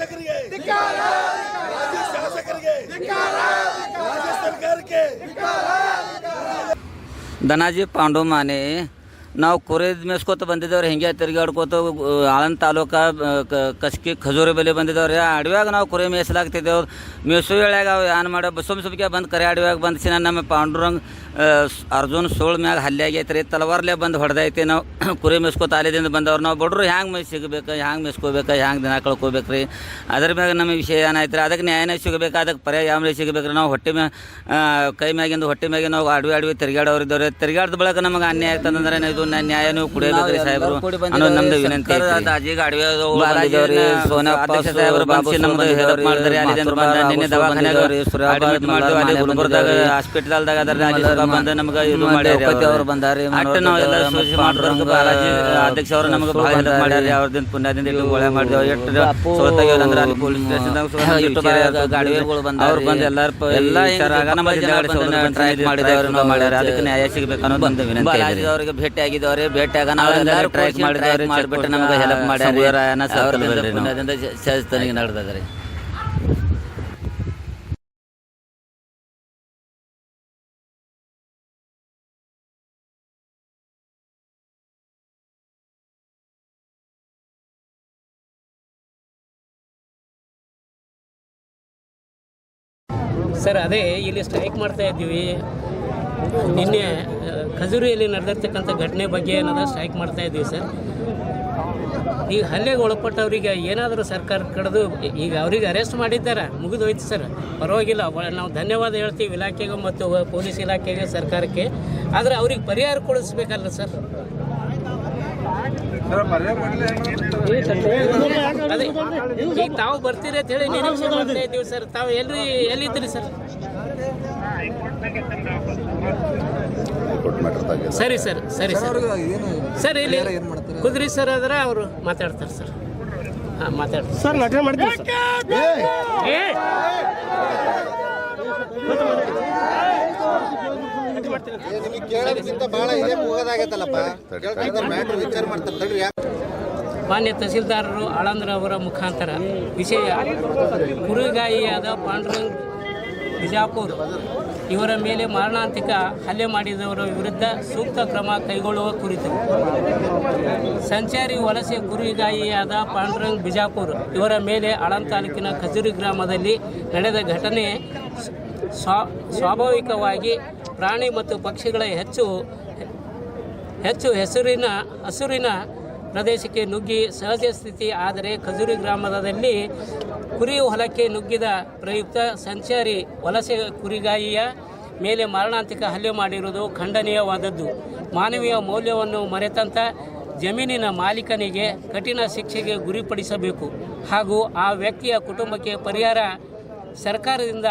ಶಾಸಕರಿಗೆ ಮಾಜಿ ಶಾಸಕರಿಗೆ ರಾಜ್ಯ ಸರ್ಕಾರಕ್ಕೆ ದನಾಜಿ ಪಾಂಡು ಮಾನೆ ನಾವು ಕುರಿದ್ ಮೇಸ್ಕೋತ ಬಂದಿದ್ದೇವ್ರಿ ಹಿಂಗೆ ತಿರುಗಾಡ್ಕೋತ ಆಳಂದ ತಾಲೂಕ ಕಸ್ಕಿ ಖಜೂರಿ ಬಲಿ ಬಂದಿದ್ದೇವ್ರಿ ಆ ಅಡವ್ಯಾಗ ನಾವು ಕುರಿ ಮೇಯ್ಸಲಾಗ್ತಿದ್ದೇವೆ ಮೇಸು ವೇಳ್ಯಾಗ ಅವು ಏನು ಮಾಡೋ ಸುಮ್ ಸುಮ್ಕೆ ಬಂದು ಕರೆ ಅಡವ್ಯಾಗ ಬಂದು ಸಿನ ನಮ್ಮ ಪಾಂಡುರಂಗ್ ಆ, ಸ್- ಅರ್ಜುನ್ ಸೋಳ್ ಮ್ಯಾಗ ಹಲ್ಲೆ ಆಗೈತೆ ರೀ ತಲವಾರ್ಲೆ ಬಂದು ಹೊಡೆದೈತಿ ನಾವು ಕುರಿ ಮೆಸ್ಕೋ ಅಲ್ಲಿದಿಂದ ಬಂದವ್ರು ನಾವು ಬಡ್ರು ಹ್ಯಾಂಗೆ ಮೈ ಸಿಗಬೇಕು ಹ್ಯಾಂಗೆ ಮೆಸ್ಕೋಬೇಕು ಹ್ಯಾಂಗೆ ದಿನ ಕಳ್ಕೊಬೇಕು ರೀ ಅದ್ರ ಮ್ಯಾಗ ನಮ್ಮ ವಿಷಯ ಏನಾಯ್ತು ರೀ ಅದಕ್ಕೆ ನ್ಯಾಯನೇ ಸಿಗಬೇಕು ಅದಕ್ಕೆ ಪರ್ಯಾಯ ಯಾವ ಸಿಗಬೇಕು ರೀ ನಾವು ಹೊಟ್ಟೆ ಮ್ಯಾ ಕೈ ಮ್ಯಾಗಿಂದು ಹೊಟ್ಟೆ ಮ್ಯಾಗೆ ನಾವು ಅಡವಿ ಅಡವಿ ತಿರುಗಾಡೋರು ಇದ್ದವ್ರಿ ತಿರುಗಾಡ್ದ ಬಳಕ ನಮಗೆ ಅನ್ಯಾಯ ಆಯ್ತಂದ್ರೆ ಇದು ನ್ಯಾಯನೂ ನ್ಯಾಯ ನೀವು ಕುಡಿಯಬೇಕು ರೀ ಸಾಹೇಬರು ಅನ್ನೋದು ನಮ್ದು ವಿನಂತಿ ಅಜ್ಜಿಗೆ ಅಡವಿ ಸೋನಾ ಸಾಹೇಬರು ಬಂದು ನಮ್ದು ಹೆಲ್ಪ್ ಮಾಡಿದ್ರಿ ಅಲ್ಲಿಂದ ಬಂದ ನಿನ್ನೆ ದವಾಖಾನೆ admit ಮಾಡ್ದೇವು ಅಲ್ಲಿ ಗುಲ್ಬರ್ದಾಗ ಹಾಸ್ಪಿಟಲ್ದಾಗ ಅದ್ರ ಬಂದು ನಮ್ಗೆ ಇದು ಮಾಡ್ಯಾರ ಅವ್ರು. ಬಂದಾರಿ ಅಟ್ಟ ನಾವು ಎಲ್ಲ ಸೂಚಿ ಮಾಡ್ಬೇಕು ಬಾಲಾಜಿ ಅಧ್ಯಕ್ಷ ಅವರು ನಮಗೆ ಭಾಳ ಹೆಲ್ಪ್ ಮಾಡ್ಯಾರ ಅವ್ರದಿಂದ ಪುಣ್ಯದಿಂದ ಇಟ್ಟು ಒಳ್ಳೆ ಮಾಡಿದೆವು. ಎಷ್ಟು ಸೋತಾಗ್ಯಾವ ಅಂದ್ರೆ ಅಲ್ಲಿ ಪೊಲೀಸ್ ಸ್ಟೇಷನ್ದಾಗ ಗಾಡಿಗಳು ಬಂದ ಅವ್ರು ಎಲ್ಲಾರು ಎಲ್ಲ ಮಾಡಿದವ್ರು ಮಾಡ್ಯಾರ ಅದಕ್ಕೆ ನ್ಯಾಯ ಸಿಗಬೇಕು ಅನ್ನೋದು ಒಂದು ವಿನಂತಿ ಬಾಲಾಜಿ ಅವರಿಗೆ ಭೇಟಿ ಆಗಿದವ್ರಿ ಭೇಟಿ ಆಗ ನಾವು ಮಾಡಿದವ್ರಿ ಮಾಡಿಬಿಟ್ಟು ನಮ್ಗೆ ಹೆಲ್ಪ್ ಮಾಡ್ಯಾರ ಪುಣ್ಯದಿಂದ ಸಹಜತನಿಗೆ ನಡೆದದ್ರಿ. ಸರ್, ಅದೇ ಇಲ್ಲಿ ಸ್ಟ್ರೈಕ್ ಮಾಡ್ತಾ ಇದ್ದೀವಿ. ನಿನ್ನೆ ಖಜೂರಿಯಲ್ಲಿ ನಡೆದಿರ್ತಕ್ಕಂಥ ಘಟನೆ ಬಗ್ಗೆ ಏನದ ಸ್ಟ್ರೈಕ್ ಮಾಡ್ತಾ ಇದ್ದೀವಿ ಸರ್. ಈಗ ಹಲ್ಲೆಗೆ ಒಳಪಟ್ಟವ್ರಿಗೆ ಏನಾದರೂ ಸರ್ಕಾರ ಕಡಿದು, ಈಗ ಅವ್ರಿಗೆ ಅರೆಸ್ಟ್ ಮಾಡಿದ್ದಾರೆ? ಮುಗಿದು ಹೋಯ್ತು ಸರ್. ಪರವಾಗಿಲ್ಲ ನಾವು ಧನ್ಯವಾದ ಹೇಳ್ತೀವಿ ಇಲಾಖೆಗೂ ಮತ್ತು ಪೊಲೀಸ್ ಇಲಾಖೆಗೆ, ಸರ್ಕಾರಕ್ಕೆ. ಆದರೆ ಅವ್ರಿಗೆ ಪರಿಹಾರ ಕೊಡಿಸ್ಬೇಕಲ್ಲ ಸರ್. ಈಗ ತಾವು ಬರ್ತೀರಿ ಅಂತ ಹೇಳಿ ನಿರೀಕ್ಷೆ ಮಾಡ್ತಾ ಇದ್ದೀವಿ ಸರ್ ತಾವು ಎಲ್ರಿ ಎಲ್ಲಿದ್ದೀರಿ ಸರ್? ಸರಿ ಸರ್ ಸರಿ ಸರ್. ಸರ್ ಇಲ್ಲಿ ಕುದ್ರಿ ಸರ್ ಆದ್ರೆ ಅವರು ಮಾತಾಡ್ತಾರೆ ಸರ್. ಹಾಂ ಮಾತಾಡ್ತಾರೆ. ಸರ್ ನಟನೆ ಮಾಡ್ತೀವಿ ಸರ್? ಏ ಕೇಳೋದಕ್ಕಿಂತ ಬಹಳ ಇದೇ ಹೋಗೋದಾಗೈತಲ್ಲಪ್ಪ ಕೇಳ್ಕೊಂಡ್ರೆ ಮ್ಯಾಟ್ರ್ ವಿಚಾರ ಮಾಡ್ತಾರೆ ತಡ್ರಿ. ಮಾನ್ಯ ತಹಸೀಲ್ದಾರರು ಆಳಂದ್ರ ಅವರ ಮುಖಾಂತರ ವಿಷಯ. ಕುರುಗಾಯಿಯಾದ ಪಾಂಡುರಂಗ್ ಬಿಜಾಪುರ್ ಇವರ ಮೇಲೆ ಮಾರಣಾಂತಿಕ ಹಲ್ಲೆ ಮಾಡಿದವರ ವಿರುದ್ಧ ಸೂಕ್ತ ಕ್ರಮ ಕೈಗೊಳ್ಳುವ ಕುರಿತು. ಸಂಚಾರಿ ವಲಸೆ ಕುರಿಗಾಯಿಯಾದ ಪಾಂಡುರಂಗ್ ಬಿಜಾಪುರ್ ಇವರ ಮೇಲೆ ಆಳಂ ತಾಲೂಕಿನ ಖಜೂರಿ ಗ್ರಾಮದಲ್ಲಿ ನಡೆದ ಘಟನೆ ಸ್ವಾಭಾವಿಕವಾಗಿ ಪ್ರಾಣಿ ಮತ್ತು ಪಕ್ಷಿಗಳ ಹೆಚ್ಚು ಹೆಚ್ಚು ಹೆಸರಿನ ಹಸುರಿನ ಪ್ರದೇಶಕ್ಕೆ ನುಗ್ಗಿ ಸಹಜ ಸ್ಥಿತಿ. ಆದರೆ ಖಜೂರಿ ಗ್ರಾಮದಲ್ಲಿ ಕುರಿ ಹೊಲಕ್ಕೆ ನುಗ್ಗಿದ ಪ್ರಯುಕ್ತ ಸಂಚಾರಿ ವಲಸೆ ಕುರಿಗಾಯಿಯ ಮೇಲೆ ಮಾರಣಾಂತಿಕ ಹಲ್ಲೆ ಮಾಡಿರುವುದು ಖಂಡನೀಯವಾದದ್ದು. ಮಾನವೀಯ ಮೌಲ್ಯವನ್ನು ಮರೆತಂತ ಜಮೀನಿನ ಮಾಲೀಕನಿಗೆ ಕಠಿಣ ಶಿಕ್ಷೆಗೆ ಗುರಿಪಡಿಸಬೇಕು. ಹಾಗೂ ಆ ವ್ಯಕ್ತಿಯ ಕುಟುಂಬಕ್ಕೆ ಪರಿಹಾರ ಸರ್ಕಾರದಿಂದ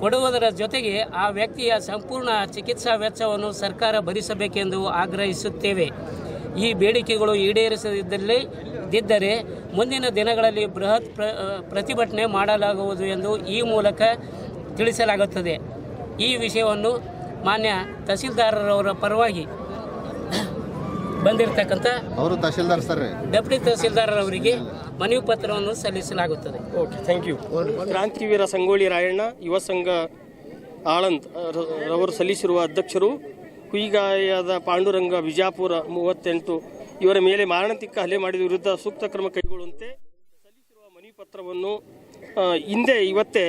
ಕೊಡುವುದರ ಜೊತೆಗೆ ಆ ವ್ಯಕ್ತಿಯ ಸಂಪೂರ್ಣ ಚಿಕಿತ್ಸಾ ವೆಚ್ಚವನ್ನು ಸರ್ಕಾರ ಭರಿಸಬೇಕೆಂದು ಆಗ್ರಹಿಸುತ್ತೇವೆ. ಈ ಬೇಡಿಕೆಗಳು ಈಡೇರಿಸದಿದ್ದಲ್ಲಿ ಮುಂದಿನ ದಿನಗಳಲ್ಲಿ ಬೃಹತ್ ಪ್ರ ಪ್ರತಿಭಟನೆ ಮಾಡಲಾಗುವುದು ಎಂದು ಈ ಮೂಲಕ ತಿಳಿಸಲಾಗುತ್ತದೆ. ಈ ವಿಷಯವನ್ನು ಮಾನ್ಯ ತಹಸೀಲ್ದಾರರವರ ಪರವಾಗಿ ಬಂದಿರತಕ್ಕಂಥ ಅವರು ತಹಸೀಲ್ದಾರ್ ಸರ್. ಡೆಪ್ಟಿ ತಹಸೀಲ್ದಾರರವರಿಗೆ ಮನವಿ ಪತ್ರವನ್ನು ಸಲ್ಲಿಸಲಾಗುತ್ತದೆ. Okay thank you Krantiveera Sangolli Rayanna Yuva Sangha Aland ರ- ರವರು ಸಲ್ಲಿಸಿರುವ ಅಧ್ಯಕ್ಷರು ಕುಯಿಗಾಯದ ಪಾಂಡುರಂಗ ವಿಜಾಪುರ ಮೂವತ್ತೆಂಟು ಇವರ ಮೇಲೆ ಮಾರಣಾಂತಿಕ ಹಲ್ಲೆ ಮಾಡಿದ ವಿರುದ್ಧ ಸೂಕ್ತ ಕ್ರಮ ಕೈಗೊಳ್ಳುವಂತೆ ಸಲ್ಲಿಸಿರುವ ಮನವಿ ಪತ್ರವನ್ನು ಹಿಂದೆ ಇವತ್ತೇ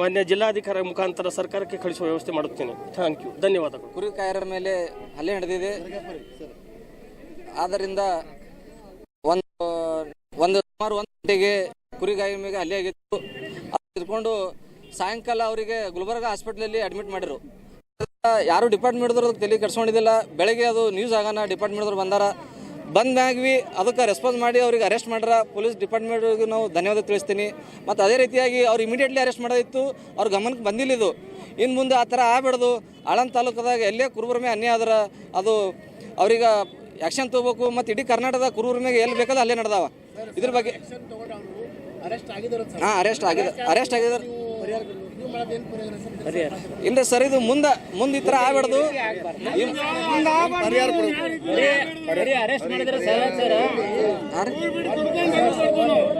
ಮಾನ್ಯ ಜಿಲ್ಲಾಧಿಕಾರಿ ಮುಖಾಂತರ ಸರ್ಕಾರಕ್ಕೆ ಕಳಿಸುವ ವ್ಯವಸ್ಥೆ ಮಾಡುತ್ತೇನೆ. ಥ್ಯಾಂಕ್ ಯು ಧನ್ಯವಾದಗಳು. ಕುರಿ ಕಾಯರ ಮೇಲೆ ಹಲ್ಲೆ ನಡೆದಿದೆ. ಆದ್ದರಿಂದ ಒಂದು ಒಂದು ಸುಮಾರು ಒಂದು ಗಂಟೆಗೆ ಕುರಿಗಾಯಿ ಮೇಲೆ ಹಲ್ಲೆ ಆಗಿತ್ತು. ಅದು ತಿಳ್ಕೊಂಡು ಸಾಯಂಕಾಲ ಅವರಿಗೆ ಗುಲ್ಬರ್ಗ ಹಾಸ್ಪಿಟ್ಲಲ್ಲಿ ಅಡ್ಮಿಟ್ ಮಾಡಿದ್ರು. ಯಾರು ಅದಕ್ಕೆ ತಲೆ ಕೆಡ್ಸ್ಕೊಂಡಿದ್ದಿಲ್ಲ. ಬೆಳಗ್ಗೆ ಅದು ನ್ಯೂಸ್ ಆಗೋಣ ಡಿಪಾರ್ಟ್ಮೆಂಟ್ದವ್ರು ಬಂದಾರ. ಬಂದಾಗ್ವಿ, ಅದಕ್ಕೆ ರೆಸ್ಪಾನ್ಸ್ ಮಾಡಿ ಅವ್ರಿಗೆ ಅರೆಸ್ಟ್ ಮಾಡ್ರ. ಪೊಲೀಸ್ ಡಿಪಾರ್ಟ್ಮೆಂಟ್ಗೆ ನಾವು ಧನ್ಯವಾದ ತಿಳಿಸ್ತೀನಿ. ಮತ್ತು ಅದೇ ರೀತಿಯಾಗಿ ಅವ್ರು ಇಮಿಡಿಯೇಟ್ಲಿ ಅರೆಸ್ಟ್ ಮಾಡೋದಿತ್ತು. ಅವ್ರ ಗಮನಕ್ಕೆ ಬಂದಿಲ್ಲ ಇದು. ಇನ್ನು ಮುಂದೆ ಆ ಥರ ಆಗ್ಬಿಡ್ದು ಆಳಂದ್ ತಾಲೂಕದಾಗ ಎಲ್ಲೇ ಕುರುಬರ ಮೇಲೆ ಅನ್ಯಾಯ ಆದ್ರೆ ಅದು ಅವ್ರಿಗೆ ಆ್ಯಕ್ಷನ್ ತಗೋಬೇಕು ಮತ್ತು ಇಡೀ ಕರ್ನಾಟಕದ ಕುರೂರ ಮೇಲೆ ಎಲ್ಲಿ ಬೇಕಲ್ಲ ಅಲ್ಲೇ ನಡೆದಾವ. ಇದ್ರ ಬಗ್ಗೆ ಹಾಂ ಅರೆಸ್ಟ್ ಆಗಿದೆ ಅರೆಸ್ಟ್ ಆಗಿದ್ದಾರೆ. ಇಲ್ಲ ಸರ್ ಇದು ಮುಂದೆ ಮುಂದೆ ಈ ಥರ ಆಗ್ಬಾರ್ದು.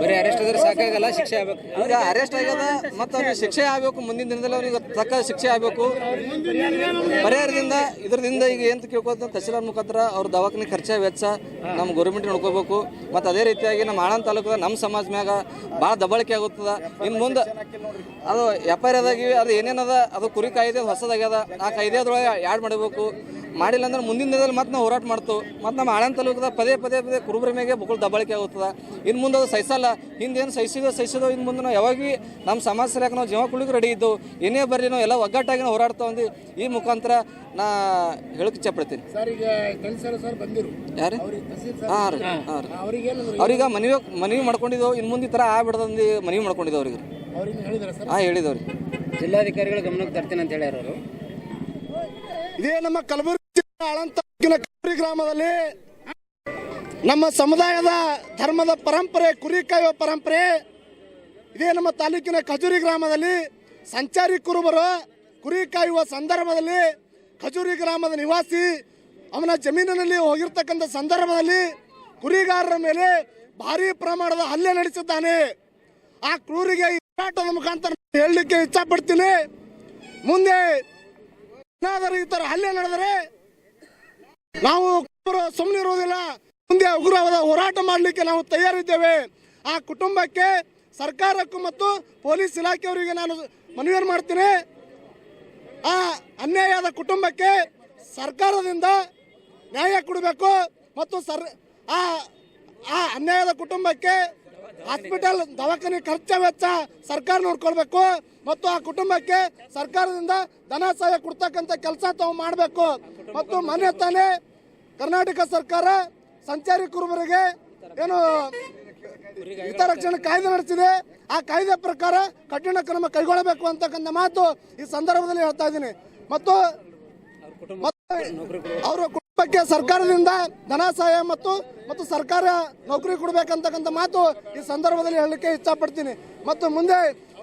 ಬರೀ ಅರೆಸ್ಟ್ ಆದ್ರೆ ಸಾಕಾಗಲ್ಲ ಶಿಕ್ಷೆ ಆಗ್ಬೇಕು. ಈಗ ಅರೆಸ್ಟ್ ಆಗ್ಯದ ಮತ್ತು ಅವ್ರಿಗೆ ಶಿಕ್ಷೆ ಆಗಬೇಕು. ಮುಂದಿನ ದಿನದಲ್ಲಿ ಅವ್ರಿಗೆ ತಕ್ಕ ಶಿಕ್ಷೆ ಆಗಬೇಕು. ಪರಿಹಾರದಿಂದ ಇದರಿಂದ ಈಗ ಏನು ಕೇಳ್ಕೊತ ತಹಸೀಲ್ದಾರ್ ಮುಖಾಂತರ ಅವ್ರ ದವಾಖಾನೆ ಖರ್ಚ ವೆಚ್ಚ ನಮ್ಮ ಗೌರ್ಮೆಂಟ್ ನೋಡ್ಕೋಬೇಕು. ಮತ್ತು ಅದೇ ರೀತಿಯಾಗಿ ನಮ್ಮ ಆಳಂದ ತಾಲೂಕದ ನಮ್ಮ ಸಮಾಜ ಮ್ಯಾಗ ಭಾಳ ದಬ್ಬಳಿಕೆ ಆಗುತ್ತದ. ಇನ್ನು ಮುಂದೆ ಅದು ಎಫ್ ಐ ಆರ್ ಅದಾಗಿವೆ ಅದು ಏನೇನದ ಅದು ಕುರಿ ಕಾಯ್ದೆ ಹೊಸದಾಗ್ಯದ ಆ ಕಾಯ್ದೆ ಅದ್ರೊಳಗೆ ಯಾಡ್ ಮಾಡಬೇಕು. ಮಾಡಿಲ್ಲ ಅಂದ್ರೆ ಮುಂದಿನ ದಿನದಲ್ಲಿ ಮತ್ತೆ ನಾವು ಹೋರಾಟ ಮಾಡ್ತು ಮತ್ತು ನಮ್ಮ ಆಳಂದ ತಾಲೂಕದ ಪದೇ ಪದೇ ಪದೇ ಕುರುಬರ ಮೇಲೆ ಬುಕ್ಕಳು ದಬ್ಬಳಿಕೆ ಆಗುತ್ತದೆ. ಇನ್ನು ಮುಂದೆ ಅದು ಸಹಿಸಲ್ಲ. ಹಿಂದೇನು ಸಹಿಸಿದೋ ಸಹಿಸಿದೋ ಇನ್ನು ಮುಂದೆ ನಾವು ಯಾವಾಗ ಭೀ ನಮ್ಮ ಸಮಾಜ ಸರಿಯಾಗಿ ನಾವು ಜೀವ ಕುಳಿಗೆ ರೆಡಿ ಇದ್ದು ಏನೇ ಬರ್ರಿ ನಾವು ಎಲ್ಲ ಒಗ್ಗಟ್ಟಾಗಿ ನಾವು ಹೋರಾಡ್ತಾ ಒಂದು ಈ ಮುಖಾಂತರ ನಾ ಹೇಳಕ್ಕೆ ಇಚ್ಛಪಡ್ತೀನಿ. ಯಾರು? ಹಾಂ ರೀ. ಹಾಂ ರೀ. ಅವ್ರಿಗೆ ಮನವಿ ಮನವಿ ಮಾಡ್ಕೊಂಡಿದ್ದೆವು. ಇನ್ನು ಮುಂದೆ ಈ ಥರ ಆಗ್ಬಿಡ್ದಂದು ಮನವಿ ಮಾಡ್ಕೊಂಡಿದ್ದೆವು ಅವ್ರಿಗೆ ಹಾಂ ಹೇಳಿದವ್ರಿ. ಜಿಲ್ಲಾಧಿಕಾರಿಗಳ ಗಮನಕ್ಕೆ ತರ್ತೀನಿ ಅಂತ ಹೇಳ್ಯಾರ ಅವರು. ಇದೇ ನಮ್ಮ ಕಲಬುರಗಿ ತಾಲೂಕಿನ ಕಲಬುರಗಿ ಗ್ರಾಮದಲ್ಲಿ ನಮ್ಮ ಸಮುದಾಯದ ಧರ್ಮದ ಪರಂಪರೆ ಕುರಿ ಕಾಯುವ ಪರಂಪರೆ ಇದೇ ನಮ್ಮ ತಾಲೂಕಿನ ಖಜೂರಿ ಗ್ರಾಮದಲ್ಲಿ ಸಂಚಾರಿ ಕುರುಬರು ಕುರಿ ಕಾಯುವ ಸಂದರ್ಭದಲ್ಲಿ ಖಜೂರಿ ಗ್ರಾಮದ ನಿವಾಸಿ ಅವನ ಜಮೀನಿನಲ್ಲಿ ಹೋಗಿರ್ತಕ್ಕಂಥ ಸಂದರ್ಭದಲ್ಲಿ ಕುರಿಗಾರರ ಮೇಲೆ ಭಾರಿ ಪ್ರಮಾಣದ ಹಲ್ಲೆ ನಡೆಸಿದ್ದಾನೆ. ಆ ಕ್ರೂರಿಗೆ ಹೋರಾಟದ ಮುಖಾಂತರ ಹೇಳಲಿಕ್ಕೆ ಇಚ್ಛಪಡ್ತೀನಿ. ಮುಂದೆ ಏನಾದರೂ ಈ ತರ ಹಲ್ಲೆ ನಡೆದರೆ ನಾವು ಸುಮ್ಮನೆ ಇರುವುದಿಲ್ಲ. ಮುಂದೆ ಉಗ್ರವಾದ ಹೋರಾಟ ಮಾಡಲಿಕ್ಕೆ ನಾವು ತಯಾರಿದ್ದೇವೆ. ಆ ಕುಟುಂಬಕ್ಕೆ ಸರ್ಕಾರಕ್ಕೂ ಮತ್ತು ಪೊಲೀಸ್ ಇಲಾಖೆಯವರಿಗೆ ನಾನು ಮನವಿ ಮಾಡ್ತೀನಿ. ಆ ಅನ್ಯಾಯದ ಕುಟುಂಬಕ್ಕೆ ಸರ್ಕಾರದಿಂದ ನ್ಯಾಯ ಕೊಡಬೇಕು ಮತ್ತು ಸರ್ ಆ ಅನ್ಯಾಯದ ಕುಟುಂಬಕ್ಕೆ ಹಾಸ್ಪಿಟಲ್ ದವಾಖಾನೆ ಖರ್ಚ ವೆಚ್ಚ ಸರ್ಕಾರ ನೋಡ್ಕೊಳ್ಬೇಕು ಮತ್ತು ಆ ಕುಟುಂಬಕ್ಕೆ ಸರ್ಕಾರದಿಂದ ಧನ ಸಹಾಯ ಕೊಡ್ತಕ್ಕಂಥ ಕೆಲಸ ತಾವು ಮಾಡಬೇಕು. ಮತ್ತು ಮನೆ ತಾನೇ ಕರ್ನಾಟಕ ಸರ್ಕಾರ ಸಂಚಾರಿ ಕುರುಬರಿಗೆ ಏನು ಹಿತರಕ್ಷಣೆ ಕಾಯ್ದೆ ನಡೆಸಿದೆ. ಆ ಕಾಯ್ದೆ ಪ್ರಕಾರ ಕಠಿಣ ಕ್ರಮ ಕೈಗೊಳ್ಳಬೇಕು ಅಂತಕ್ಕಂಥ ಮಾತು ಈ ಸಂದರ್ಭದಲ್ಲಿ ಹೇಳ್ತಾ ಇದ್ದೀನಿ. ಮತ್ತು ಅವರ ಬಗ್ಗೆ ಸರ್ಕಾರದಿಂದ ಧನ ಸಹಾಯ ಮತ್ತು ಮತ್ತು ಸರ್ಕಾರ ನೌಕರಿ ಕೊಡಬೇಕಂತಕ್ಕಂಥ ಮಾತು ಈ ಸಂದರ್ಭದಲ್ಲಿ ಹೇಳಲಿಕ್ಕೆ ಇಚ್ಛಪಡ್ತೀನಿ. ಮತ್ತು ಮುಂದೆ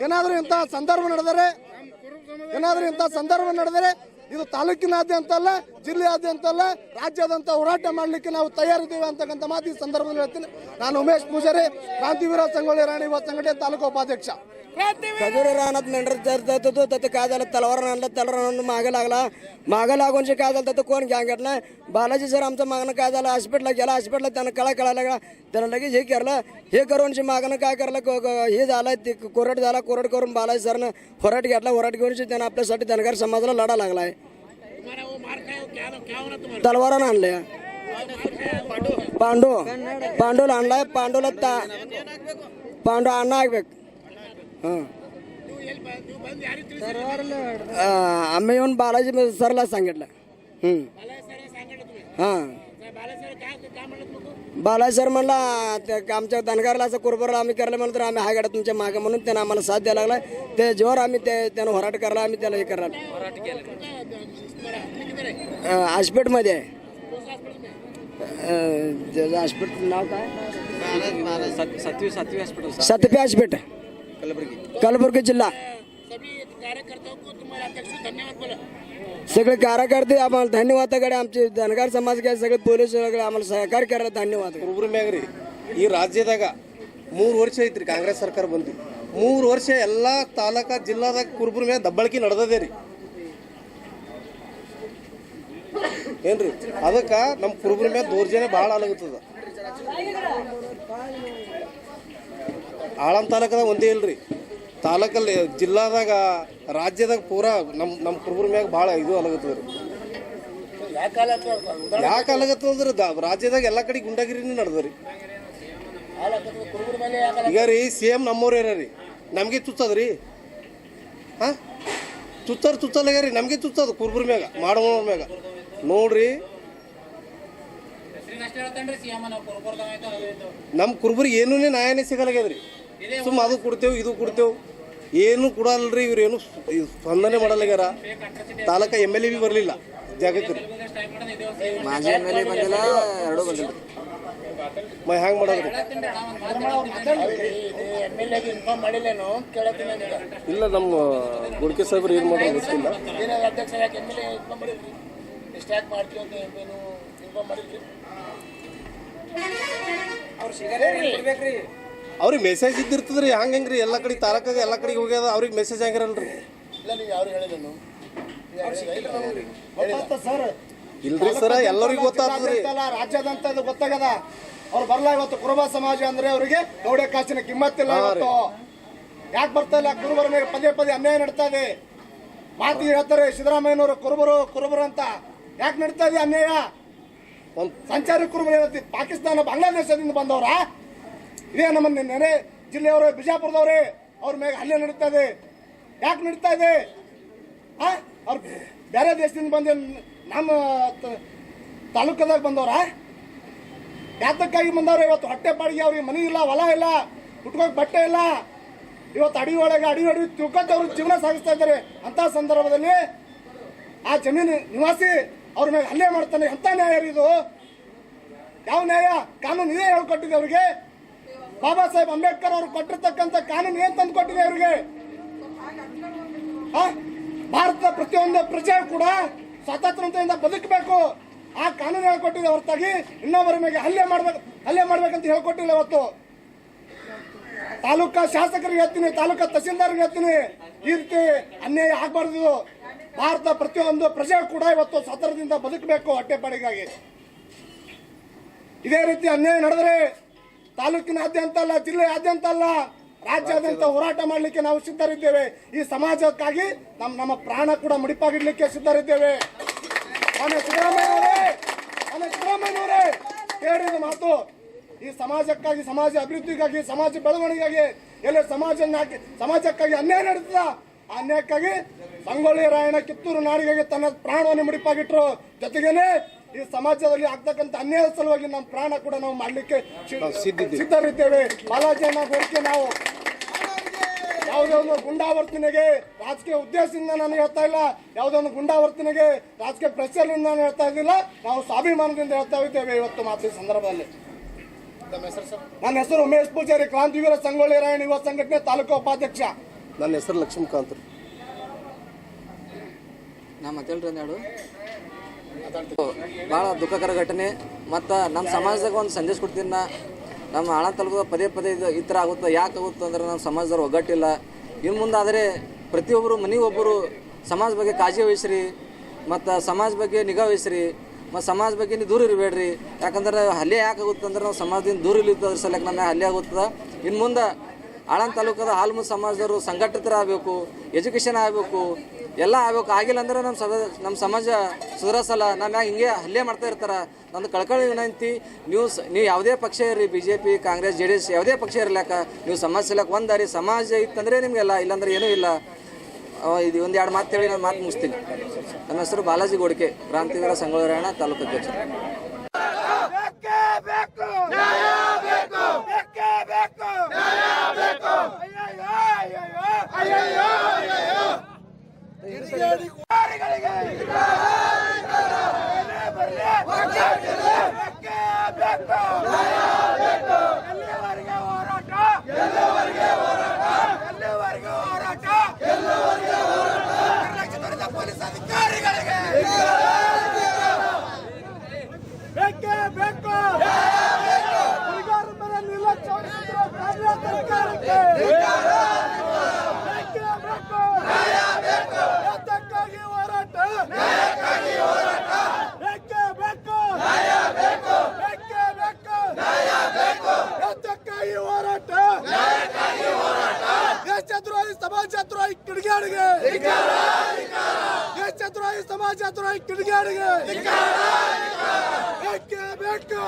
ಏನಾದರೂ ಇಂತಹ ಸಂದರ್ಭ ನಡೆದರೆ, ಏನಾದರೂ ಇಂತಹ ಸಂದರ್ಭ ನಡೆದರೆ ಇದು ತಾಲೂಕಿನಾದ್ಯಂತ ಅಲ್ಲ, ಜಿಲ್ಲೆಯಾದ್ಯಂತ ಅಲ್ಲ, ರಾಜ್ಯಾದ್ಯಂತ ಹೋರಾಟ ಮಾಡಲಿಕ್ಕೆ ನಾವು ತಯಾರಿದ್ದೇವೆ ಅಂತಕ್ಕಂಥ ಮಾತು ಈ ಸಂದರ್ಭದಲ್ಲಿ ಹೇಳ್ತೀನಿ. ನಾನು ಉಮೇಶ್ ಪೂಜಾರಿ, ಕ್ರಾಂತಿವೀರ ಸಂಗೊಳ್ಳಿ ರಾಣಿ ಯುವ ಸಂಘಟನೆ ತಾಲೂಕು ಉಪಾಧ್ಯಕ್ಷ. खजूर रानात मेंढर जात होतो तर काय झालं? तलवार आणलं तलवार मागे लागला. मागं लागूनशी काय झालं तर कोण घ्या घेतला? बालाजी सर आमचं मागणं काय झालं? हॉस्पिटलला गेला हॉस्पिटलला त्यानं कळा कळायला लागला. त्यानं लगेच हे केलं. हे करून मागणं काय करलं? हे झालं ते कोरट झाला कोरट करून बालाजी सरनं होराट घेतला. होराट घेऊन त्यानं आपल्यासाठी धनगर समाजाला लढा लागला आहे. तलवारानं आणलं पांडू. पांडू आणलाय. पांडूला ता पांडू आणणार हां. आम्ही येऊन बालाजी सरला सांगितलं. हं. बालाजी सर म्हणला आमच्या धनगरला असं कुरबरला आम्ही करायला म्हणलं तर आम्ही हा गाड्या तुमच्या मागे म्हणून त्यानं आम्हाला साथ द्यायला लागला. ते जोर आम्ही ते त्यानं होराट करायला आम्ही त्याला हे करायला हॉस्पिटलमध्ये आहे. त्याचं हॉस्पिटल नाव काय? सातवी सातवी हॉस्पिटल सतपे हॉस्पिटल. कलबुर्गी जिल्हा सगळे कार्यकर्ते आम्हाला धन्यवाद कडे आमचे धनगर समाज काय सगळे पोलीस सगळे आम्हाला सहकार्य करायला धन्यवाद ಕುರುಬರ ಮ್ಯಾಗ ರೀ ಈ ರಾಜ್ಯದಾಗ ಮೂರು ವರ್ಷ ಐತ್ರಿ ಕಾಂಗ್ರೆಸ್ ಸರ್ಕಾರ ಬಂದು ಮೂರು ವರ್ಷ ಎಲ್ಲ ತಾಲೂಕಾ ಜಿಲ್ಲಾದಾಗ ಕುರುಬರ ಮ್ಯಾಗ ದಬ್ಬಳಿಕೆ ನಡೆದದೆ ರೀ ಏನ್ರಿ ಅದಕ್ಕೆ ನಮ್ಮ ಕುರುಬರ ಮ್ಯಾಗ ದೌರ್ಜನ್ಯ ಭಾಳ ಆಲಾಗುತ್ತದ ಆಳಂ ತಾಲೂಕದಾಗ ಒಂದೇ ಇಲ್ರಿ. ತಾಲೂಕಲ್ಲಿ ಜಿಲ್ಲಾದಾಗ ರಾಜ್ಯದಾಗ ಪೂರ ನಮ್ಮ ನಮ್ಮ ಕುರುಬರ ಮ್ಯಾಗ ಭಾಳ ಇದು ಅಲಗತ್ತದ ರೀ ಯಾಕೆ ಅಲಾಗತ್ತಂದ್ರೆ? ದ ರಾಜ್ಯದಾಗ ಎಲ್ಲ ಕಡೆ ಗುಂಡಾಗಿರಿನೇ ನಡೆದ್ರಿ ಈಗ ರೀ ಸೇಮ್ ನಮ್ಮವ್ರು ರೀ? ನಮಗೆ ತುತ್ತದ್ರಿ ಹಾಂ? ತುತ್ತಾರ ತುತ್ತಲಾಗ ರೀ ನಮಗೆ ತುತ್ತದ ಕುರ್ಬುರ್ ಮ್ಯಾಗ ಮಾಡೋದ್ರ ಮ್ಯಾಗ. ನೋಡ್ರಿ. ನಮ್ಮ ಕುರ್ಬರಿಗೆ ಏನೂ ನ್ಯಾಯನೇ ಸಿಗಲಾಗ್ಯದ್ರಿ ಸುಮ್ಮ ಅದು ಕೊಡ್ತೇವೆ ಇದು ಕೊಡ್ತೇವೆ. ಏನು ಕೊಡಲ್ರಿ ಇವ್ರು ಏನು ಸ್ಪಂದನೆ ಮಾಡಲಾಗ್ಯಾರ ತಾಲೂಕ ಎಂ ಎಲ್ ಎ ಬಿ ಬರಲಿಲ್ಲ ಜಾಗಕ್ಕೆ. ಮಾಜಿ ಎಂ ಎಲ್ ಎ ಬಂದಿಲ್ಲ ಎರಡೂ ಬಂದಿಲ್ಲ. ಮ ಹ್ಯಾಂಗೆ ಮಾಡೋದ್ರಿ ಇಲ್ಲ ನಮ್ಮ ಗುಡ್ಕೆ ಸಾಹೇಬ್ರು ಏನು ಮಾಡೋದು ಗೊತ್ತಿಲ್ಲ. ಅವ್ರು ಸಿಗಲ್ಲ ಅವ್ರಿಗೆ ಮೆಸೇಜ್ ಇದ್ದಿರ್ತದ್ರಿ ಹಂಗೆ ಹೆಂಗ್ರಿ? ಎಲ್ಲ ಕಡೆ ತಾರಕಾಗ ಎಲ್ಲ ಕಡೆಗೆ ಹೋಗ್ಯದ ಅವ್ರಿಗೆ ಮೆಸೇಜ್ ಆಗಿರಲ್ರಿ. ಇಲ್ಲ ನೀವು ಯಾರು ಹೇಳಿಲ್ಲ. ಸರ್. ಇಲ್ರಿ ಸರ್ ಎಲ್ಲರಿಗೂ ಗೊತ್ತಾಗ್ತದ್ರಿ. ರಾಜ್ಯದಂತ ಇದು ಗೊತ್ತಾಗದ ಅವ್ರು ಬರಲ್ಲ ಇವತ್ತು ಕುರುಬ ಸಮಾಜ ಅಂದ್ರೆ ಅವರಿಗೆ ಗೌಡ ಕಾಸಿನ ಕಿಮ್ಮತ್ತಿಲ್ಲ ಇವತ್ತು. ಯಾಕೆ ಬರ್ತಾ ಇಲ್ಲ? ಕುರುಬರ ಮೇಲೆ ಪದೇ ಪದೇ ಅನ್ಯಾಯ ನಡ್ತಾ ಇದೆ. ಮಾತಿಗೆ ಹೇಳ್ತಾರೆ ಸಿದ್ದರಾಮಯ್ಯನವರು ಕುರುಬರು ಕುರುಬರು ಅಂತ. ಯಾಕೆ ನಡೀತಾ ಇದೆ ಅನ್ಯಾಯ? ಒಂದು ಸಂಚಾರಿ ಕುರುಬರು ಹೇಳ್ತೀವಿ ಪಾಕಿಸ್ತಾನ ಬಾಂಗ್ಲಾದೇಶದಿಂದ ಬಂದವರ? ಇದೇ ನಮ್ಮ ನೆರೆ ಜಿಲ್ಲೆಯವರು, ಬಿಜಾಪುರದವ್ರೆ, ಅವ್ರ ಮೇಲೆ ಹಲ್ಲೆ ನಡೀತಾ ಇದೆ. ಯಾಕೆ ನಡೀತಾ ಇದೆ? ಅವ್ರು ಬೇರೆ ದೇಶದಿಂದ ಬಂದ ನಮ್ಮ ತಾಲೂಕದಾಗ ಬಂದವ್ರ? ಯಾತಕ್ಕಾಗಿ ಬಂದವ್ರೆ ಇವತ್ತು? ಹೊಟ್ಟೆ ಪಾಡಿಗೆ ಅವ್ರಿಗೆ ಮನೆ ಇಲ್ಲ, ಹೊಲ ಇಲ್ಲ ಉಟ್ಕೋಕ್ ಬಟ್ಟೆ ಇಲ್ಲ. ಇವತ್ತು ಅಡಿ ಒಳಗೆ ಅಡಿ ಅಡಿ ತಿಳ್ಕೊಂತ ಅವ್ರು ಜೀವನ ಸಾಗಿಸ್ತಾ ಇದ್ದಾರೆ. ಅಂತ ಸಂದರ್ಭದಲ್ಲಿ ಆ ಜಮೀನು ನಿವಾಸಿ ಅವ್ರ ಮೇಲೆ ಹಲ್ಲೆ ಮಾಡ್ತಾನೆ. ಎಂತ ನ್ಯಾಯ ಇದು? ಯಾವ ನ್ಯಾಯ? ಕಾನೂನು ಇದೇ ಹೇಳ್ಕೊಟ್ಟಿದೆ ಅವ್ರಿಗೆ. ಬಾಬಾ ಸಾಹೇಬ್ ಅಂಬೇಡ್ಕರ್ ಅವರು ಕೊಟ್ಟಿರ್ತಕ್ಕಂಥ ಕಾನೂನು ಏನ್ ತಂದು ಕೊಟ್ಟಿದೆ ಅವರಿಗೆ ಭಾರತದ ಪ್ರತಿಯೊಂದು ಪ್ರಜೆ ಕೂಡ ಸ್ವಾತಂತ್ರ್ಯತೆಯಿಂದ ಬದುಕಬೇಕು. ಆ ಕಾನೂನು ಹೇಳ್ಕೊಟ್ಟಿದೆ ಹೊರತಾಗಿ ಇನ್ನೊಬ್ಬರ ಮೇಲೆ ಹಲ್ಲೆ ಮಾಡ್ಬೇಕು, ಹಲ್ಲೆ ಮಾಡ್ಬೇಕಂತ ಹೇಳ್ಕೊಟ್ಟಿಲ್ಲ ಇವತ್ತು. ತಾಲೂಕಾ ಶಾಸಕರಿಗೆ ಹೇಳ್ತೀನಿ, ತಾಲೂಕಾ ತಹಸೀಲ್ದಾರ್ಗೆ ಹೇಳ್ತೀನಿ. ಈ ರೀತಿ ಅನ್ಯಾಯ ಆಗಬಾರ್ದು. ಭಾರತ ಪ್ರತಿಯೊಂದು ಪ್ರಜೆ ಕೂಡ ಇವತ್ತು ಸ್ವಾತಂತ್ರ್ಯದಿಂದ ಬದುಕಬೇಕು ಹೊಟ್ಟೆಪಾಡಿಗಾಗಿ ಇದೇ ರೀತಿ ಅನ್ಯಾಯ ನಡೆದರೆ ತಾಲೂಕಿನಾದ್ಯಂತ ಅಲ್ಲ ಜಿಲ್ಲೆಯಾದ್ಯಂತ ಅಲ್ಲ ರಾಜ್ಯಾದ್ಯಂತ ಹೋರಾಟ ಮಾಡಲಿಕ್ಕೆ ನಾವು ಸಿದ್ಧರಿದ್ದೇವೆ. ಈ ಸಮಾಜಕ್ಕಾಗಿ ನಮ್ಮ ನಮ್ಮ ಪ್ರಾಣ ಕೂಡ ಮುಡಿಪಾಗಿಡ್ಲಿಕ್ಕೆ ಸಿದ್ಧರಿದ್ದೇವೆ. ಹೇಳಿದ ಮಾತು. ಈ ಸಮಾಜಕ್ಕಾಗಿ, ಸಮಾಜ ಅಭಿವೃದ್ಧಿಗಾಗಿ, ಸಮಾಜ ಬೆಳವಣಿಗೆಗಾಗಿ, ಎಲ್ಲ ಸಮಾಜ ಸಮಾಜಕ್ಕಾಗಿ ಅನ್ಯಾಯ ನಡೆಸಿದ ಆ ಅನ್ಯಾಯಕ್ಕಾಗಿ ಸಂಗೊಳ್ಳಿ ರಾಯಣ್ಣ ಕಿತ್ತೂರು ನಾಡಿಗಾಗಿ ತನ್ನ ಪ್ರಾಣವನ್ನು ಮುಡಿಪಾಗಿಟ್ರು. ಜೊತೆಗೇನೆ ಈ ಸಮಾಜದಲ್ಲಿ ಆಗ್ತಕ್ಕಂಥ ಅನ್ಯಾಯ ಸಲುವಾಗಿ ನಮ್ಮ ಪ್ರಾಣ ಕೂಡ ನಾವು ಮಾಡಲಿಕ್ಕೆ ಸಿದ್ಧರಿದ್ದೇವೆ. ಬಾಲಾಜಿಯನ್ನ ಕೋರಿಕೆ ನಾವು. ಯಾವುದೇ ಒಂದು ಗುಂಡಾವರ್ತನೆಗೆ ರಾಜಕೀಯ ಉದ್ದೇಶದಿಂದ ನಾನು ಹೇಳ್ತಾ ಇಲ್ಲ. ಯಾವುದೇ ಒಂದು ಗುಂಡಾವರ್ತನೆಗೆ ರಾಜಕೀಯ ಪ್ರೆಷರ್ನಿಂದ ನಾನು ಹೇಳ್ತಾ ಇದ್ದಿಲ್ಲ. ನಾವು ಸ್ವಾಭಿಮಾನದಿಂದ ಹೇಳ್ತಾ ಇದ್ದೇವೆ ಇವತ್ತು ಮಾತಿನ ಈ ಸಂದರ್ಭದಲ್ಲಿ. ನನ್ನ ಹೆಸರು ಉಮೇಶ್ ಪೂಜಾರಿ ಕ್ರಾಂತಿವೀರ ಸಂಗೊಳ್ಳಿ ರಾಯಣ್ಣ ಯುವ ಸಂಘಟನೆ ತಾಲೂಕು ಉಪಾಧ್ಯಕ್ಷ. ನನ್ನ ಹೆಸರು ಲಕ್ಷ್ಮೀಕಾಂತ್. ನಮ್ಮ ಭಾಳ ದುಃಖಕರ ಘಟನೆ. ಮತ್ತು ನಮ್ಮ ಸಮಾಜದಾಗ ಒಂದು ಸಂದೇಶ ಕೊಡ್ತೀನಿ ನಾ. ನಮ್ಮ ಹಣ ತಾಲೂಕು ಪದೇ ಪದೇ ಇದು ಈ ಥರ ಆಗುತ್ತೆ, ಯಾಕೆ ಆಗುತ್ತೆ ಅಂದ್ರೆ ನಮ್ಮ ಸಮಾಜದವ್ರು ಒಗ್ಗಟ್ಟಿಲ್ಲ. ಇನ್ನು ಮುಂದಾದರೆ ಪ್ರತಿಯೊಬ್ಬರು ಮನೆಗೊಬ್ಬರು ಸಮಾಜ ಬಗ್ಗೆ ಕಾಳಜಿ ವಹಿಸ್ರಿ, ಮತ್ತು ಸಮಾಜ ಬಗ್ಗೆ ನಿಗಾ ವಹಿಸ್ರಿ, ಮತ್ತು ಸಮಾಜ ಬಗ್ಗೆ ನೀವು ದೂರ ಇರಬೇಡ್ರಿ. ಯಾಕಂದ್ರೆ ಹಲ್ಲೆ ಯಾಕೆ ಆಗುತ್ತೆ ಅಂದ್ರೆ ನಾವು ಸಮಾಜದಿಂದ ದೂರ ಇಲ್ಲಿದ್ದು ಅದ್ರ ಸಲಕ್ಕೆ ನಮ್ಮ ಹಲ್ಲೆ ಆಗುತ್ತದೆ. ಇನ್ನು ಮುಂದೆ ಆಳಂದ ತಾಲೂಕದ ಹಾಲ್ಮು ಸಮಾಜದವರು ಸಂಘಟಿತರಾಗಬೇಕು, ಎಜುಕೇಷನ್ ಆಗಬೇಕು ಎಲ್ಲ ಆಗ್ಬೇಕು. ಆಗಿಲ್ಲ ಅಂದ್ರೆ ನಮ್ಮ ಸದ ನಮ್ಮ ಸಮಾಜ ಸುಧಾರಿಸಲ್ಲ. ನಮ್ಮ ಮ್ಯಾಗ ಹಿಂಗೆ ಹಲ್ಲೆ ಮಾಡ್ತಾ ಇರ್ತಾರೆ. ನಂದು ಕಳ್ಕಳಿ ವಿನಂತಿ, ನೀವು ನೀವು ಯಾವುದೇ ಪಕ್ಷ ಇರ್ರಿ B J P Congress J D S ಯಾವುದೇ ಪಕ್ಷ ಇರ್ಲಾಕ ನೀವು ಸಮಾಜ ಸಲಕ್ಕೆ ಒಂದು ದಾರಿ, ಸಮಾಜ ಇತ್ತಂದ್ರೆ ನಿಮಗೆಲ್ಲ ಇಲ್ಲಾಂದ್ರೆ ಏನೂ ಇಲ್ಲ. ಇದು ಒಂದು ಎರಡು ಮಾತು ಹೇಳಿ ನಾನು ಮಾತು ಮುಗಿಸ್ತೀನಿ. ನನ್ನ ಹೆಸರು ಬಾಲಾಜಿ ಗೋಡಿಕೆ, ಕ್ರಾಂತಿವೀರ ಸಂಗೊಳ್ಳಿ ತಾಲೂಕು ಅಧ್ಯಕ್ಷ ಬೇಕೇ ಬೇಕು ನ್ಯಾಯ ಬೇಕು ಬೇಕೇ ಬೇಕು ನ್ಯಾಯ ಬೇಕು ಅಯ್ಯಯ್ಯೋ ಅಯ್ಯಯ್ಯೋ ಅಯ್ಯಯ್ಯೋ ಕಿಡಿಗೇಡಿಗಳಿಗೆ ಏನೇ ಬರ್ಲಿ ಬೇಕೇ ಬೇಕು ನ್ಯಾಯ ಬೇಕು ಎಲ್ಲಿವರೆಗೆ ಹೋರಾಟ ಎಲ್ಲಿವರೆಗೆ ಹೋರಾಟ ಎಲ್ಲಿವರೆಗೆ ಹೋರಾಟ ಎಲ್ಲಿವರೆಗೆ ಹೋರಾಟ ನಿರ್ಲಕ್ಷ್ಯತೋರಿದ ಪೊಲೀಸ್ ಅಧಿಕಾರಿಗಳಿಗೆ ಬೇಕೇ ಬೇಕು ಹುಡುಗರ ಮೇಲೆ ನಿರ್ಲಕ್ಷ್ಯ ವಹಿಸಿರುವ ಕಾಂಗ್ರೆಸ್ ಸರ್ಕಾರಕ್ಕೆ ಬೇಕೇ ಬೇಕು ಯಾತಕ್ಕಾಗಿ ಹೋರಾಟ ಬೇಕೇ ಬೇಕು ಬೇಕೇ ಬೇಕು ಯಾತಕ್ಕಾಗಿ ಹೋರಾಟ ದೇಶದ್ರೋಹಿ ಸಮಾಜದ್ರೋಹಿ ಕಿಡಿಗೇಡಿಗೆ ದೇಶದ್ರೋಹಿ ಸಮಾಜ ಕಿಡಿಗೇಡಿಗೆ ಬೇಕೇ ಬೇಕು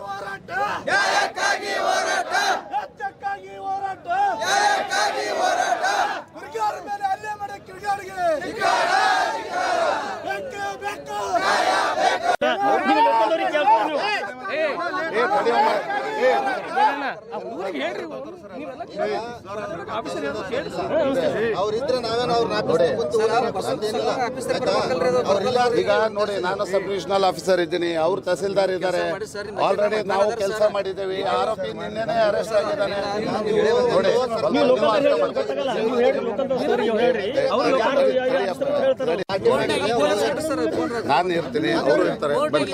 ಹೋರಾಟ ನ್ಯಾಯಕ್ಕಾಗಿ ಹೋರಾಟ ಯಾತಕ್ಕಾಗಿ ಹೋರಾಟ ನ್ಯಾಯಕ್ಕಾಗಿ ಹೋರಾಟ ಹುಡುಗಿಯರ ಅವ್ರಿದ್ರೆ ಈಗ ನೋಡಿ ನಾನು ಸಬ್ ಡಿವಿಷನಲ್ ಆಫೀಸರ್ ಇದ್ದೀನಿ ಅವ್ರು ತಹಸೀಲ್ದಾರ್ ಇದ್ದಾರೆ ಆಲ್ರೆಡಿ ನಾವು ಕೆಲಸ ಮಾಡಿದ್ದೇವೆ ಆರೋಪಿ ನಿನ್ನೆನೆ ಅರೆಸ್ಟ್ ಆಗಿದ್ದಾನೆ ನೋಡಿ ನಾನು ಇರ್ತೀನಿ ಅವರು ಇರ್ತಾರೆ ಬನ್ನಿ.